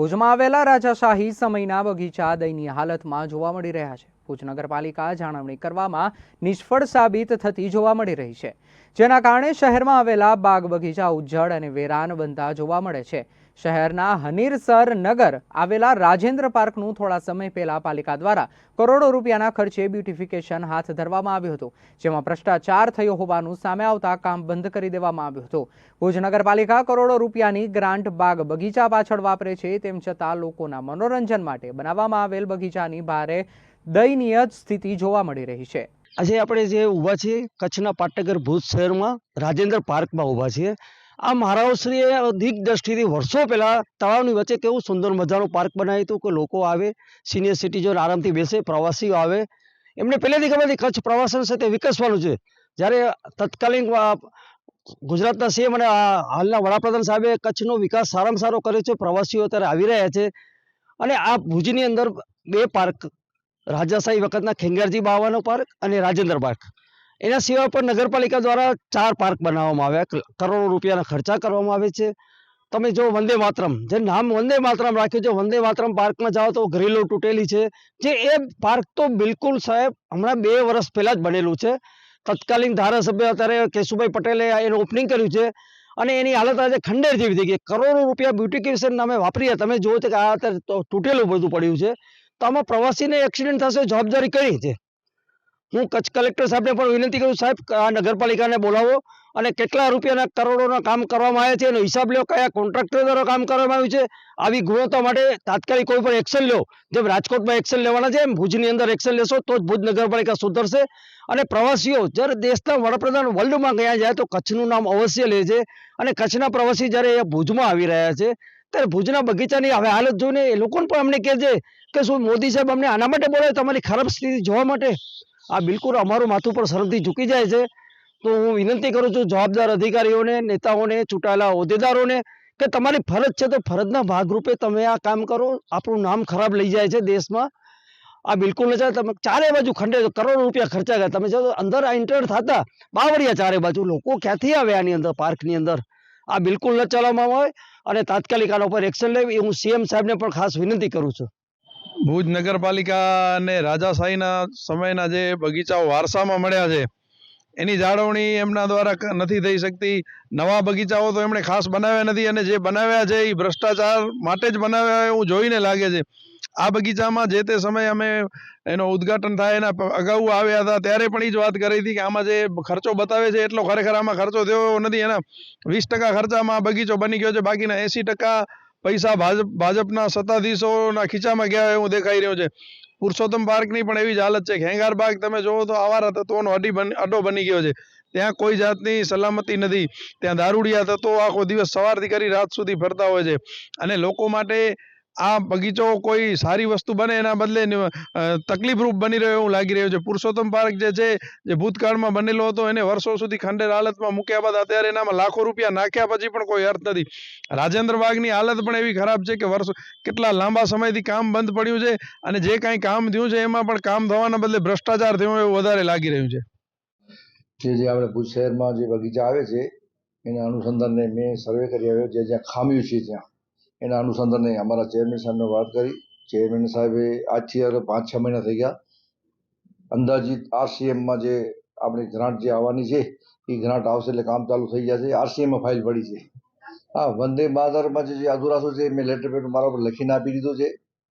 ભુજમાં આવેલા રાજાશાહી સમયના બગીચા દયનીય હાલતમાં જોવા મળી રહ્યા છે. ભુજ નગરપાલિકા જાળવણી કરવામાં નિષ્ફળ સાબિત થતી જોવા મળી રહી છે. જેના કારણે શહેરમાં આવેલા બાગ બગીચા ઉજ્જડ અને વેરાન બનતા જોવા મળે છે. શહેરના હનીરસર નગર આવેલા રાજેન્દ્ર પાર્કનું થોડા સમય પહેલા પાલિકા દ્વારા કરોડો રૂપિયાના ખર્ચે બ્યુટિફિકેશન હાથ ધરવામાં આવ્યું હતું, જેમાં ભ્રષ્ટાચાર થયો હોવાનું સામે આવતા કામ બંધ કરી દેવામાં આવ્યું હતું. ભુજ નગરપાલિકા કરોડો રૂપિયાની ગ્રાન્ટ બાગ બગીચા પાછળ વાપરે છે, તેમ છતાં લોકોના મનોરંજન માટે બનાવવામાં આવેલ બગીચાની ભારે દયનીય સ્થિતિ જોવા મળી રહી છે. આજે આપણે જે ઊભા છીએ, કચ્છના પાટનગર ભુજ શહેરમાં, રાજેન્દ્ર પાર્કમાં ઊભા છીએ. આ મહારાવશ્રીએ અધિક દ્રષ્ટિથી વર્ષો પહેલાં તળાવની વચ્ચે કેવું સુંદર મજાનું પાર્ક બનાવ્યું હતું કે લોકો આવે સિનિયર સિટીઝન આરામથી બેસે, પ્રવાસીઓ આવે. એમને પહેલેથી ખબર હતી કચ્છ પ્રવાસન સાથે વિકસવાનું છે. જ્યારે તત્કાલીન ગુજરાતના સીએમ અને હાલના વડાપ્રધાન સાહેબે કચ્છનો વિકાસ સારામાં સારો કર્યો છે, પ્રવાસીઓ અત્યારે આવી રહ્યા છે. અને આ ભુજની અંદર બે પાર્ક, રાજાશાહી વખતના ખેંગારજી બાવાનો પાર્ક અને રાજેન્દ્ર પાર્ક. એના સિવાય પણ નગરપાલિકા દ્વારા ચાર પાર્ક બનાવવામાં આવ્યા. કરોડો રૂપિયાના ખર્ચા કરવામાં આવે છે. તમે જો વંદે માતરમ, જે નામ વંદે માતરમ રાખ્યું છે, વંદે માતરમ પાર્કમાં જાઓ તો ગ્રીલો તૂટેલી છે. જે એ પાર્ક તો બિલકુલ સાહેબ હમણાં બે વર્ષ પહેલાં જ બનેલું છે. તત્કાલીન ધારાસભ્ય અત્યારે કેશુભાઈ પટેલે એનું ઓપનિંગ કર્યું છે. અને એની હાલત આજે ખંડેર જેવી થઈ ગઈ. કરોડો રૂપિયા બ્યુટિફિકેશન નામે વાપરીએ. તમે જુઓ છો કે આ અત્યારે તૂટેલું બધું પડ્યું છે. તો આમાં પ્રવાસીને એક્સિડન્ટ થશે, જવાબદારી કઈ છે? હું કચ્છ કલેક્ટર સાહેબને પણ વિનંતી કરું સાહેબ, આ નગરપાલિકાને બોલાવો અને કેટલા રૂપિયાના કરોડોના કામ કરવામાં આવ્યા છે, એનો હિસાબ લો કયા કોન્ટ્રાક્ટર દ્વારા કામ કરવામાં આવ્યું છે, આવી ગુણવત્તા માટે તાત્કાલિક કોઈ પણ એક્શન લો જેમ રાજકોટમાં એક્શન લેવાના છે, એમ ભુજની અંદર એક્શન લેશો, તો જ ભુજ નગરપાલિકા સુધરશે. અને પ્રવાસીઓ, જ્યારે દેશના વડાપ્રધાન વર્લ્ડમાં ગયા જાય, તો કચ્છનું નામ અવશ્ય લે છે. અને કચ્છના પ્રવાસી જ્યારે એ ભુજમાં આવી રહ્યા છે, ત્યારે ભુજના બગીચાની હવે હાલત જોઈને એ લોકોને પણ અમને કહે છે કે શું મોદી સાહેબ અમને આના માટે બોલાવે, તમારી ખરાબ સ્થિતિ જોવા માટે? આ બિલકુલ અમારું માથું પર શરમથી ઝૂકી જાય છે. તો હું વિનંતી કરું છું જવાબદાર અધિકારીઓને, નેતાઓને, ચૂંટાયેલા હોદ્દેદારોને કે તમારી ફરજ છે તો ફરજના ભાગરૂપે તમે આ કામ કરો. આપણું નામ ખરાબ લઈ જાય છે દેશમાં. આ બિલકુલ ન ચાલે. તમે ચારે બાજુ ખંડે કરોડો રૂપિયા ખર્ચા ગયા. તમે જો અંદર એન્ટર થતા, બાવળિયા ચારે બાજુ. લોકો ક્યાંથી આવે આની અંદર, પાર્કની અંદર? આ બિલકુલ ન ચલાવવામાં આવે. અને તાત્કાલિક આના ઉપર એક્શન લેવી. હું સીએમ સાહેબને પણ ખાસ વિનંતી કરું છું. ભુજ નગરપાલિકા અને રાજાશાહીના સમયના જે બગીચાઓ વારસામાં મળ્યા છે, એની જાળવણી એમના દ્વારા નથી થઈ શકતી. નવા બગીચાઓ તો એમણે ખાસ બનાવ્યા નથી અને જે બનાવ્યા છે એ ભ્રષ્ટાચાર માટે જ બનાવ્યા એવું જોઈને લાગે છે. આ બગીચામાં જે તે સમયે અમે એનો ઉદ્ઘાટન થાય, એના અગાઉ આવ્યા હતા, ત્યારે પણ એ જ વાત કરી હતી કે આમાં જે ખર્ચો બતાવે છે, એટલો ખરેખર આમાં ખર્ચો થયો નથી, એના વીસ ટકા ખર્ચામાં બગીચો બની ગયો છે, બાકીના એંસી ટકા પૈસા ભાજપ ભાજપના સત્તાધીશોના ખીચામાં ગયા એવું દેખાઈ રહ્યું છે. પુરુષોત્તમ પાર્કની પણ એવી જ હાલત છે. ખેંગાર બાગ તમે જોવો તો આવારા તત્વોનો અડી અડ્ડો બની ગયો છે. ત્યાં કોઈ જાતની સલામતી નથી. ત્યાં દારૂડિયા તત્વો આખો દિવસ સવારથી કરી રાત સુધી ફરતા હોય છે. અને લોકો માટે આ બગીચો કોઈ સારી વસ્તુ બને એના બદલે તકલીફરૂપ બની રહ્યો એવું લાગી રહ્યું છે. પુરુષોત્તમ પાર્ક જે છે, જે ભૂતકાળમાં બનેલો હતો, એને વર્ષો સુધી ખંડેર હાલતમાં મૂક્યા બાદ અત્યારે એનામાં લાખો રૂપિયા નાખ્યા પછી પણ કોઈ અર્થ નથી. રાજેન્દ્ર બાગની હાલત પણ એવી ખરાબ છે કે વર્ષો કેટલા લાંબા સમયથી કામ બંધ પડ્યું છે અને જે કાંઈ કામ થયું છે એમાં પણ કામ થવાના બદલે ભ્રષ્ટાચાર થયો એવું વધારે લાગી રહ્યું છે. જે જે આપણે ભુજ શહેરમાં જે બગીચા આવે છે, એના અનુસંધાને મેં સર્વે કરી આવ્યો, જે જ્યાં ખામીઓ છે ત્યાં. એના અનુસંધાને અમારા ચેરમેન સાહેબને વાત કરી. ચેરમેન સાહેબે આજથી હવે પાંચ, છ મહિના થઈ ગયા. અંદાજિત આરસીએમમાં જે આપણી ગ્રાન્ટ જે આવવાની છે, એ ગ્રાન્ટ આવશે એટલે કામ ચાલુ થઈ જશે આરસીએમમાં ફાઇલ પડી છે. હા, વંદે માતરમમાં જે અધુરાશો છે, મેં લેટર પેડ મારા પર લખીને આપી દીધો છે.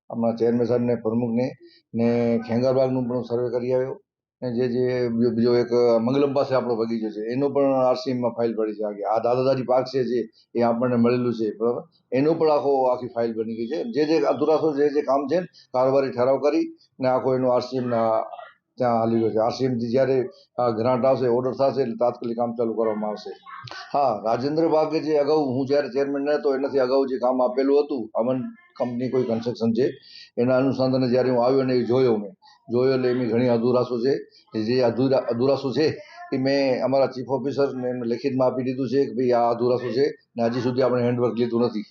અમારા ચેરમેન સાહેબને, પ્રમુખને ને ખેંગારબાગનું પણ સર્વે કરી આવ્યો. જે જે બીજો એક મંગલમ પાસે આપણો બગીચો છે, એનો પણ આરસીએમમાં ફાઇલ પડી છે આગે આ દાદાદારી પાર્ક છે જે, એ આપણને મળેલું છે, બરાબર? એનો પણ આખો, આખી ફાઇલ બની ગઈ છે. જે જે અધુરાશો જે જે કામ છે, કારોબારી ઠરાવ કરી ને આખો એનો આરસીએમના ત્યાં હાલી ગયો છે. આરસીએમથી જ્યારે ગ્રાન્ટ આવશે, ઓર્ડર થશે, એટલે તાત્કાલિક કામ ચાલુ કરવામાં આવશે. હા, રાજેન્દ્ર બાગે જે અગાઉ, હું જ્યારે ચેરમેન ન હતો એનાથી અગાઉ જે કામ આપેલું હતું, અમન કંપની કોઈ કન્સ્ટ્રક્શન છે, એના અનુસંધાને જ્યારે હું આવ્યો ને એ જોયો મેં જોયો એટલે એમની ઘણી અધુરાશો છે. જે અધુરા, અધુરાશો છે એ મેં અમારા ચીફ ઓફિસરને લેખિતમાં આપી દીધું છે કે ભાઈ આ અધુરાશો છે ને હજી સુધી આપણે હેન્ડવર્ક લીધું નથી.